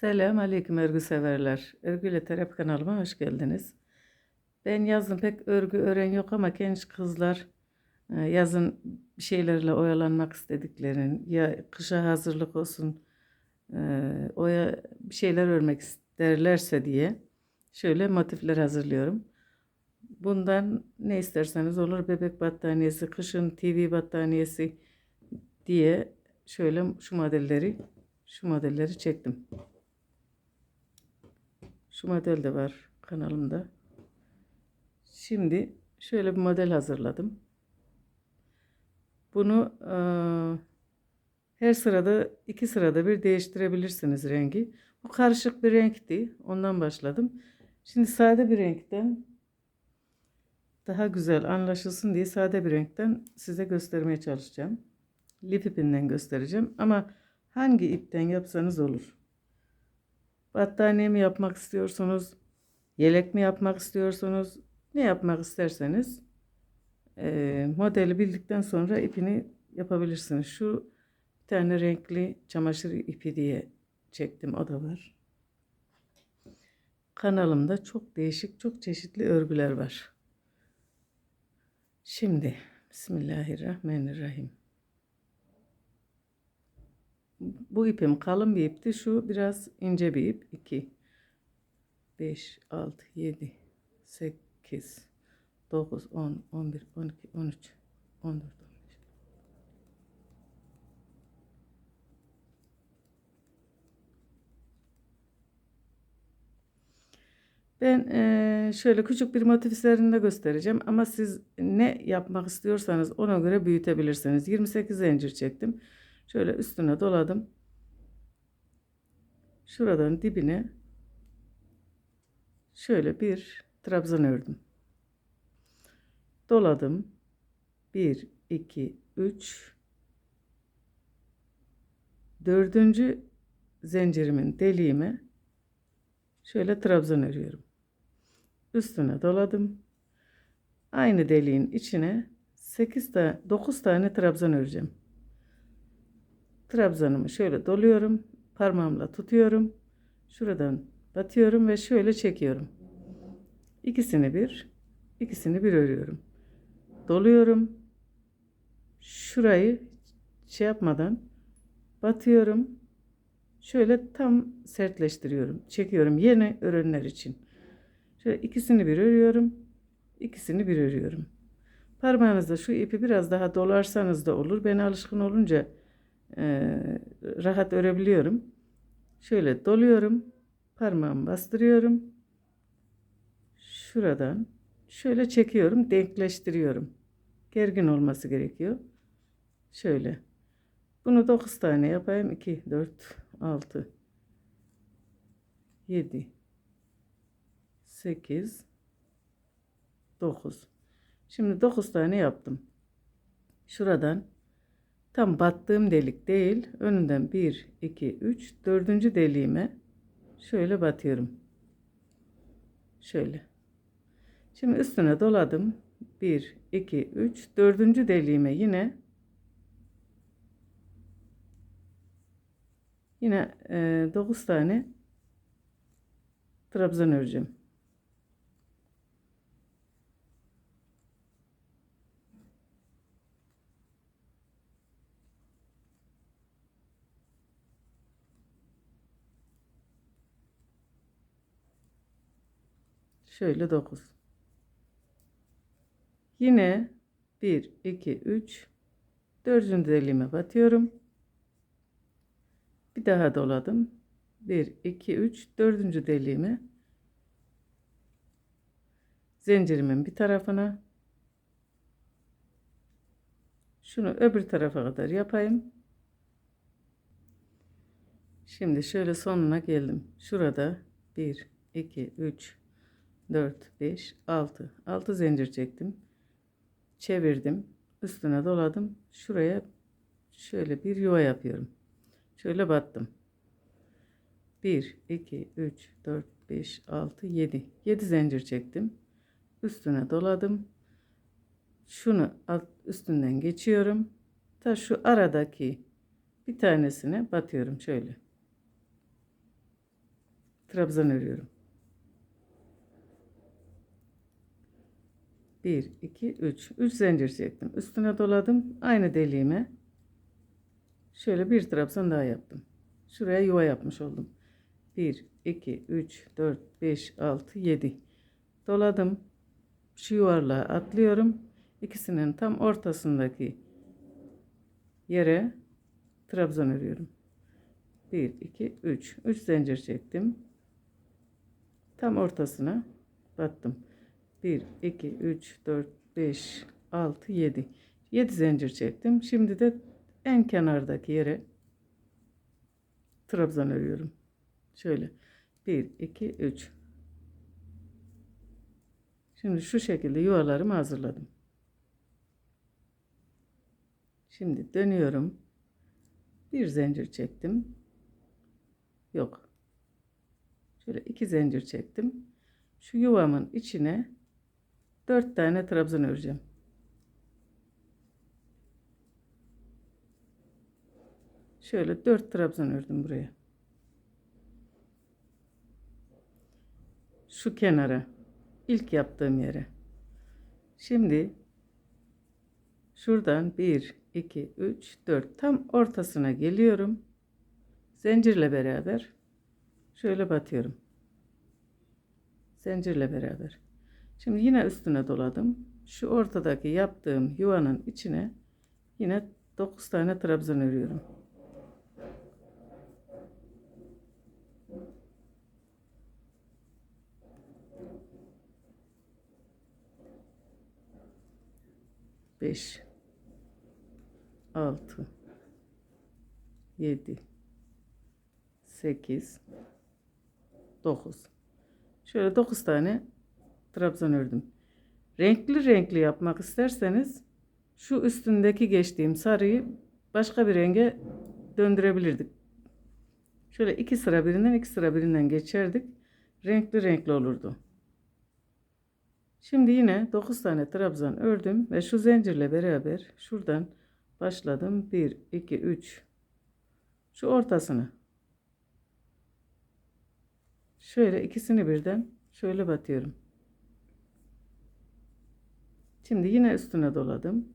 Selam aleyküm örgü severler. Örgü ile terapi kanalıma hoş geldiniz. Ben yazın pek örgü öğren yok ama genç kızlar e, yazın bir şeylerle oyalanmak istediklerin ya kışa hazırlık olsun e, oya bir şeyler örmek isterlerse diye şöyle motifler hazırlıyorum. Bundan ne isterseniz olur bebek battaniyesi, kışın TV battaniyesi diye şöyle şu modelleri şu modelleri çektim. Şu model de var kanalımda. Şimdi şöyle bir model hazırladım. Bunu eee, her sırada iki sırada bir değiştirebilirsiniz rengi. Bu karışık bir renkti. Ondan başladım. Şimdi sade bir renkten daha güzel anlaşılsın diye sade bir renkten size göstermeye çalışacağım. Lif ipinden göstereceğim ama hangi ipten yapsanız olur. Battaniye mi yapmak istiyorsunuz? Yelek mi yapmak istiyorsunuz? Ne yapmak isterseniz eee, modeli bildikten sonra ipini yapabilirsiniz. Şu bir tane renkli çamaşır ipi diye çektim. O da var. Kanalımda çok değişik, çok çeşitli örgüler var. Şimdi Bismillahirrahmanirrahim. Bu ipim kalın bir ipti. Şu biraz ince bir ip. 2, 5, 6, 7, 8, 9, 10, 11, 12, 13, 14, 15. Ben eee, şöyle küçük bir motif üzerinde göstereceğim ama siz ne yapmak istiyorsanız ona göre büyütebilirsiniz. 28 zincir çektim. Şöyle üstüne doladım. Şuradan dibine şöyle bir trabzan ördüm. Doladım. 1, 2, 3. Dördüncü zincirimin deliğime şöyle trabzan örüyorum. Üstüne doladım. Aynı deliğin içine 8 tane 9 tane trabzan öreceğim. Trabzanımı şöyle doluyorum. Parmağımla tutuyorum. Şuradan batıyorum ve şöyle çekiyorum. İkisini bir, ikisini bir örüyorum. Doluyorum. Şurayı şey yapmadan batıyorum. Şöyle tam sertleştiriyorum. Çekiyorum yeni ürünler için. Şöyle ikisini bir örüyorum. ikisini bir örüyorum. Parmağınızda şu ipi biraz daha dolarsanız da olur. Ben alışkın olunca e, rahat örebiliyorum. Şöyle doluyorum. Parmağımı bastırıyorum. Şuradan şöyle çekiyorum. Denkleştiriyorum. Gergin olması gerekiyor. Şöyle. Bunu 9 tane yapayım. 2, 4, 6, 7, 8, 9. Şimdi 9 tane yaptım. Şuradan tam battığım delik değil. Önünden 1, 2, 3, 4. deliğime şöyle batıyorum. Şöyle. Şimdi üstüne doladım. 1, 2, 3, 4. deliğime yine Yine e, 9 tane trabzan öreceğim. Şöyle 9. Yine 1 2 3 dördüncü deliğime batıyorum. Bir daha doladım. 1, 2, 3, dördüncü deliğimi zincirimin bir tarafına şunu öbür tarafa kadar yapayım. Şimdi şöyle sonuna geldim. Şurada 1, 2, 3, 4, 5, 6. 6 zincir çektim. Çevirdim. Üstüne doladım. Şuraya şöyle bir yuva yapıyorum. Şöyle battım. 1, 2, 3, 4, 5, 6, 7. 7 zincir çektim. Üstüne doladım. Şunu üstünden geçiyorum. Ta şu aradaki bir tanesine batıyorum şöyle. trabzan örüyorum. 1 2 3 3 zincir çektim. Üstüne doladım. Aynı deliğime şöyle bir trabzan daha yaptım. Şuraya yuva yapmış oldum. 1 2 3 4 5 6 7 doladım. Şu yuvarlığa atlıyorum. İkisinin tam ortasındaki yere trabzan örüyorum. 1 2 3 3 zincir çektim. Tam ortasına battım. 1 2 3 4 5 6 7 7 zincir çektim. Şimdi de en kenardaki yere trabzan örüyorum. Şöyle 1 2 3 Şimdi şu şekilde yuvalarımı hazırladım. Şimdi dönüyorum. Bir zincir çektim. Yok. Şöyle iki zincir çektim. Şu yuvamın içine dört tane trabzan öreceğim. Şöyle dört trabzan ördüm buraya. Şu kenara ilk yaptığım yere. Şimdi şuradan 1 2 3 4 tam ortasına geliyorum. Zincirle beraber şöyle batıyorum. Zincirle beraber. Şimdi yine üstüne doladım. Şu ortadaki yaptığım yuvanın içine yine 9 tane trabzan örüyorum. Beş, altı, yedi, sekiz, dokuz. Şöyle dokuz tane trabzan ördüm. Renkli renkli yapmak isterseniz şu üstündeki geçtiğim sarıyı başka bir renge döndürebilirdik. Şöyle iki sıra birinden iki sıra birinden geçerdik. Renkli renkli olurdu. Şimdi yine 9 tane trabzan ördüm ve şu zincirle beraber şuradan başladım. 1 2 3 şu ortasını şöyle ikisini birden şöyle batıyorum. Şimdi yine üstüne doladım.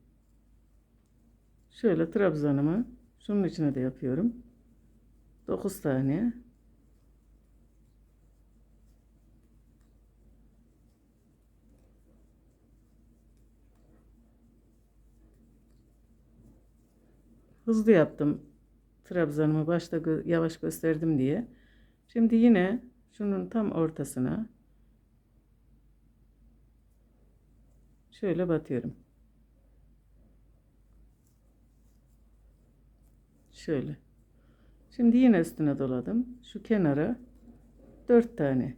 Şöyle trabzanımı şunun içine de yapıyorum. 9 tane hızlı yaptım. Trabzanımı başta gö yavaş gösterdim diye. Şimdi yine şunun tam ortasına şöyle batıyorum. Şöyle. Şimdi yine üstüne doladım. Şu kenara 4 tane.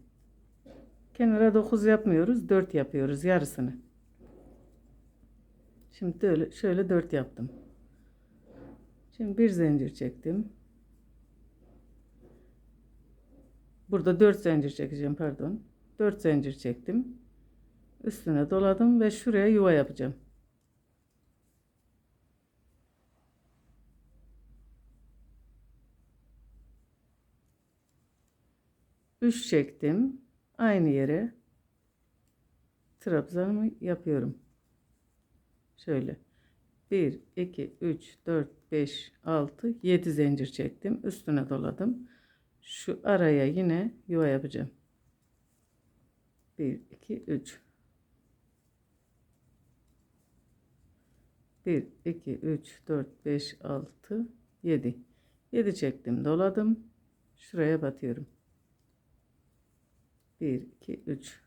Kenara 9 yapmıyoruz. 4 yapıyoruz yarısını. Şimdi öyle şöyle 4 yaptım. Şimdi bir zincir çektim. Burada 4 zincir çekeceğim pardon. 4 zincir çektim. Üstüne doladım ve şuraya yuva yapacağım. Üç çektim. Aynı yere trabzanımı yapıyorum. Şöyle. 1, 2, 3, 4, 5, 6, 7 zincir çektim. Üstüne doladım. Şu araya yine yuva yapacağım. 1, 2, 3. 1, 2, 3, 4, 5, 6, 7. 7 çektim. Doladım. Şuraya batıyorum. 1, 2, 3.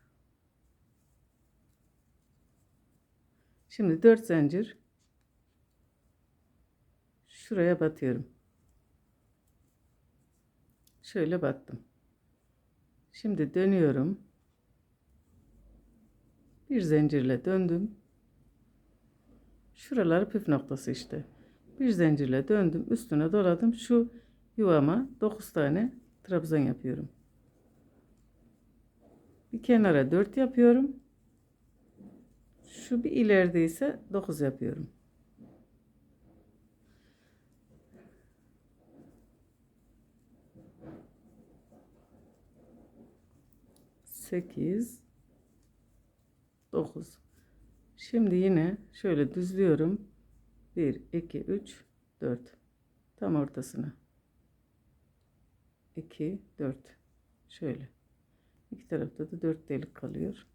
Şimdi 4 zincir şuraya batıyorum. Şöyle battım. Şimdi dönüyorum. Bir zincirle döndüm. Şuraları püf noktası işte. Bir zincirle döndüm. Üstüne doladım. Şu yuvama 9 tane trabzan yapıyorum. Bir kenara 4 yapıyorum. Şu bir ileride ise 9 yapıyorum. 8 9 Şimdi yine şöyle düzlüyorum. 1 2 3 4 tam ortasına. 2 4 şöyle. İki tarafta da 4 delik kalıyor.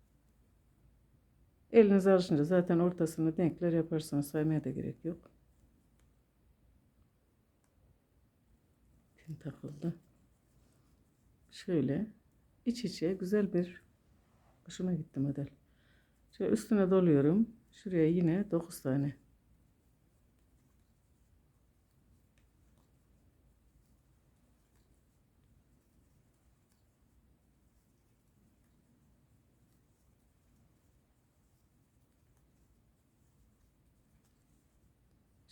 Eliniz alışınca zaten ortasını denkler yaparsanız saymaya da gerek yok. Pin takıldı. Şöyle iç içe güzel bir hoşuma gitti model. Şöyle üstüne doluyorum. Şuraya yine 9 tane.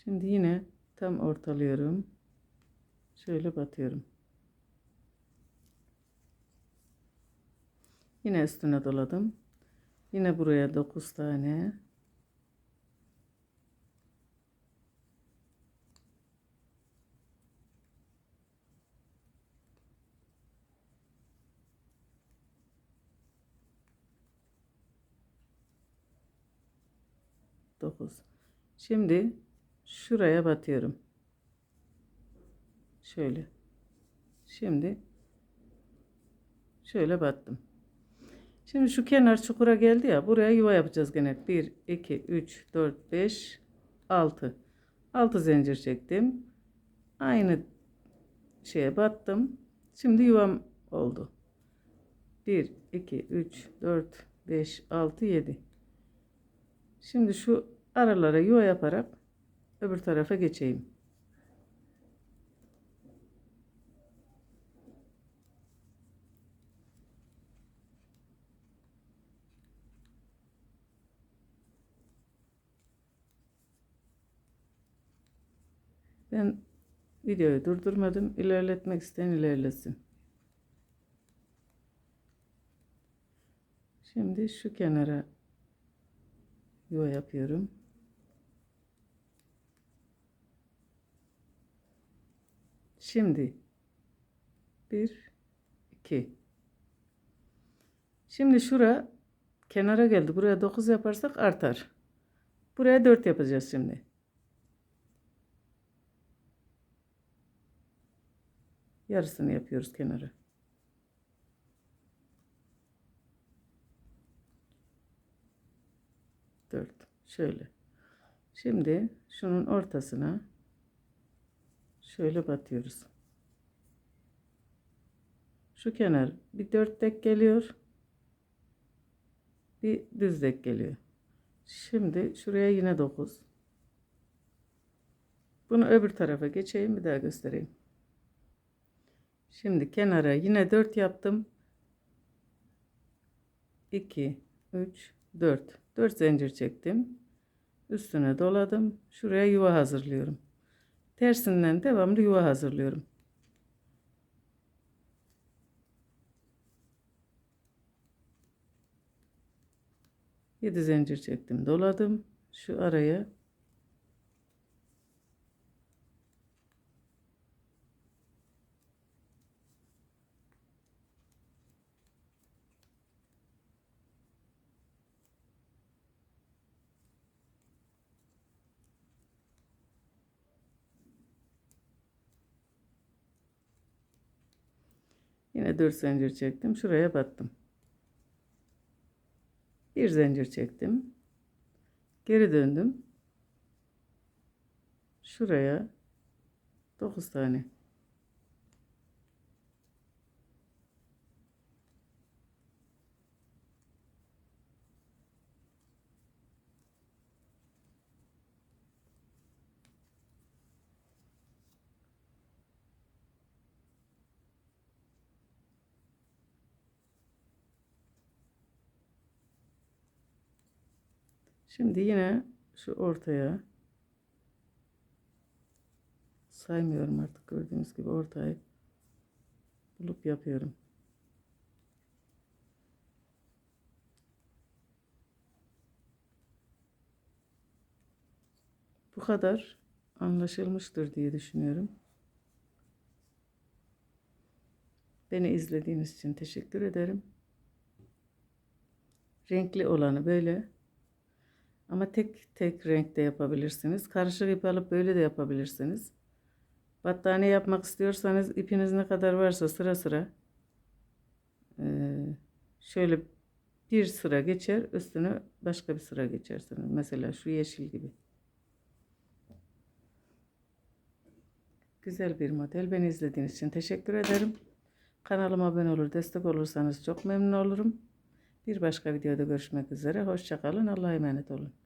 Şimdi yine tam ortalıyorum. Şöyle batıyorum. Yine üstüne doladım. Yine buraya 9 tane. Dokuz. Şimdi şuraya batıyorum. Şöyle. Şimdi şöyle battım. Şimdi şu kenar çukura geldi ya. Buraya yuva yapacağız gene. 1, 2, 3, 4, 5, 6. 6 zincir çektim. Aynı şeye battım. Şimdi yuvam oldu. 1, 2, 3, 4, 5, 6, 7. Şimdi şu aralara yuva yaparak öbür tarafa geçeyim. Ben videoyu durdurmadım. İlerletmek isteyen ilerlesin. Şimdi şu kenara yuva yapıyorum. Şimdi bir, iki. Şimdi şura kenara geldi. Buraya 9 yaparsak artar. Buraya 4 yapacağız şimdi. Yarısını yapıyoruz kenara. Dört. Şöyle. Şimdi şunun ortasına şöyle batıyoruz. Şu kenar bir dört tek geliyor. Bir düz tek geliyor. Şimdi şuraya yine dokuz. Bunu öbür tarafa geçeyim bir daha göstereyim. Şimdi kenara yine 4 yaptım. 2 3 4 4 zincir çektim. Üstüne doladım. Şuraya yuva hazırlıyorum. Tersinden devamlı yuva hazırlıyorum. Yedi zincir çektim, doladım. Şu araya Yine 4 zincir çektim. Şuraya battım. Bir zincir çektim. Geri döndüm. Şuraya 9 tane. Şimdi yine şu ortaya saymıyorum artık gördüğünüz gibi ortayı bulup yapıyorum. Bu kadar anlaşılmıştır diye düşünüyorum. Beni izlediğiniz için teşekkür ederim. Renkli olanı böyle. Ama tek tek renkte yapabilirsiniz. Karışık ip alıp böyle de yapabilirsiniz. Battaniye yapmak istiyorsanız ipiniz ne kadar varsa sıra sıra eee, şöyle bir sıra geçer üstüne başka bir sıra geçersiniz. Mesela şu yeşil gibi. Güzel bir model. Beni izlediğiniz için teşekkür ederim. Kanalıma abone olur, destek olursanız çok memnun olurum. Bir başka videoda görüşmek üzere. Hoşçakalın. Allah'a emanet olun.